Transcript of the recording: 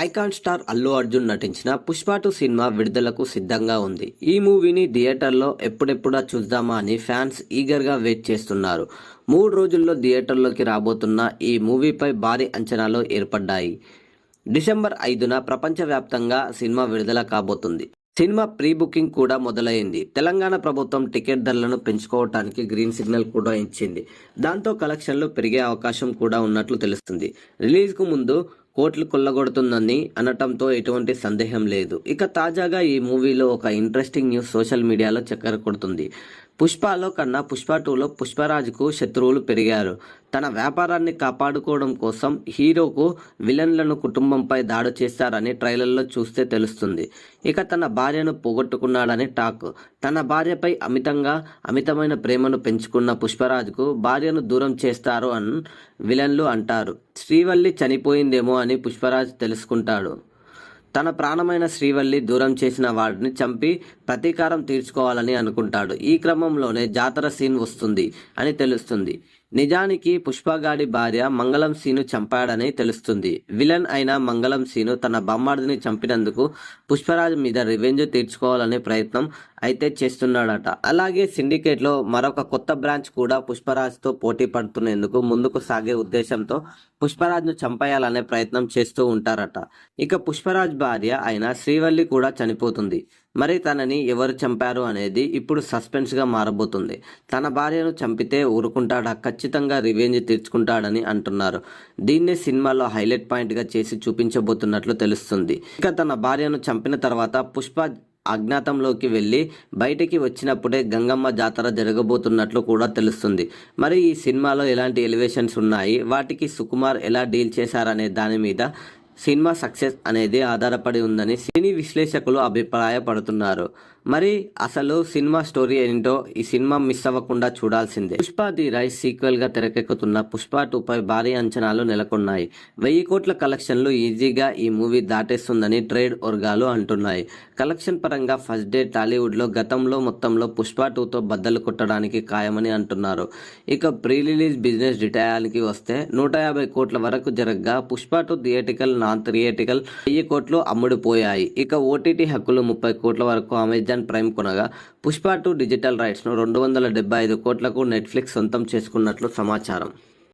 Icon star Allu Arjun నటించిన Pushpa two cinema విడుదలకు సిద్ధంగా ఉంది. ఈ మూవీని థియేటర్లో ఎప్పుడెప్పుడా చూద్దామా అని ఫ్యాన్స్ ఈగర్గా వెయిట్ చేస్తున్నారు. మూడు రోజుల్లో థియేటర్లోకి రాబోతున్న ఈ మూవీపై భారీ అంచనాలు ఏర్పడ్డాయి. డిసెంబర్ ఐదున ప్రపంచవ్యాప్తంగా సినిమా విడుదల కాబోతుంది. సినిమా ప్రీ బుకింగ్ కూడా మొదలైంది. తెలంగాణ ప్రభుత్వం టికెట్ ధరలను పెంచుకోవటానికి గ్రీన్ సిగ్నల్ కూడా ఇచ్చింది. దాంతో కలెక్షన్లు పెరిగే అవకాశం కూడా ఉన్నట్లు తెలుస్తుంది. రిలీజ్కు ముందు కోట్లు కొల్లగొడుతుందని అనటంతో ఎటువంటి సందేహం లేదు. ఇక తాజాగా ఈ మూవీలో ఒక ఇంట్రెస్టింగ్ న్యూస్ సోషల్ మీడియాలో చక్కర కొడుతుంది. పుష్పలో కన్నా పుష్ప టూలో పుష్పరాజ్కు శత్రువులు పెరిగారు. తన వ్యాపారాన్ని కాపాడుకోవడం కోసం హీరోకు విలన్లను కుటుంబంపై దాడి చేశారని ట్రైలర్లో చూస్తే తెలుస్తుంది. ఇక తన భార్యను పోగొట్టుకున్నాడని టాక్. తన భార్యపై అమితంగా అమితమైన ప్రేమను పెంచుకున్న పుష్పరాజ్కు భార్యను దూరం చేస్తారు అని విలన్లు అంటారు. శ్రీవల్లి చనిపోయిందేమో అని పుష్పరాజ్ తెలుసుకుంటాడు. తన ప్రాణమైన శ్రీవల్లి దూరం చేసిన వాడిని చంపి ప్రతీకారం తీర్చుకోవాలని అనుకుంటాడు. ఈ క్రమంలోనే జాతర సీన్ వస్తుంది అని తెలుస్తుంది. నిజానికి పుష్పగాడి భార్య మంగళం సీను చంపాడని తెలుస్తుంది. విలన్ అయిన మంగళం సీను తన బొమ్మాడిని చంపినందుకు పుష్పరాజ్ మీద రివెంజ్ తీర్చుకోవాలనే ప్రయత్నం అయితే చేస్తున్నాడట. అలాగే సిండికేట్లో మరొక కొత్త బ్రాంచ్ కూడా పుష్పరాజ్తో పోటీ పడుతున్నందుకు ముందుకు సాగే ఉద్దేశంతో పుష్పరాజ్ను చంపేయాలనే ప్రయత్నం చేస్తూ ఉంటారట. ఇక పుష్పరాజ్ భార్య అయిన శ్రీవల్లి కూడా చనిపోతుంది. మరి తనని ఎవరు చంపారు అనేది ఇప్పుడు సస్పెన్స్గా మారబోతుంది. తన భార్యను చంపితే ఊరుకుంటాడక్క ఖచ్చితంగా రివెంజ్ తీర్చుకుంటాడని అంటున్నారు. దీన్నే సినిమాలో హైలైట్ పాయింట్గా చేసి చూపించబోతున్నట్లు తెలుస్తుంది. ఇక తన భార్యను చంపిన తర్వాత పుష్ప అజ్ఞాతంలోకి వెళ్ళి బయటికి వచ్చినప్పుడే గంగమ్మ జాతర జరగబోతున్నట్లు కూడా తెలుస్తుంది. మరి ఈ సినిమాలో ఎలాంటి ఎలివేషన్స్ ఉన్నాయి? వాటికి సుకుమార్ ఎలా డీల్ చేశారనే దాని మీద సినిమా సక్సెస్ అనేది ఆధారపడి ఉందని సినీ విశ్లేషకులు అభిప్రాయపడుతున్నారు. మరి అసలు సినిమా స్టోరీ ఏంటో ఈ సినిమా మిస్ అవ్వకుండా చూడాల్సిందే. పుష్ప ది రైస్ సీక్వెల్గా తెరకెక్కుతున్న పుష్ప టూ పై భారీ అంచనాలు నెలకొన్నాయి. వెయ్యి కోట్ల కలెక్షన్లు ఈజీగా ఈ మూవీ దాటేస్తుందని ట్రేడ్ వర్గాలు అంటున్నాయి. కలెక్షన్ పరంగా ఫస్ట్ డే టాలీవుడ్లో గతంలో మొత్తంలో పుష్ప టూతో బద్దలు కొట్టడానికి ఖాయమని అంటున్నారు. ఇక ప్రీ రిలీజ్ బిజినెస్ డిటాయానికి వస్తే నూట యాభై కోట్ల వరకు జరగగా Pushpa two theatrical non theatrical వెయ్యి కోట్లు అమ్ముడుపోయాయి. ఇక ఓటీటీ హక్కులు ముప్పై కోట్ల వరకు అమెజాన్ అమెజాన్ ప్రైమ్ కొనగా పుష్ప టూ డిజిటల్ రైట్స్ను రెండు వందల డెబ్బై ఐదు కోట్లకు నెట్ఫ్లిక్స్ సొంతం చేసుకున్నట్లు సమాచారం.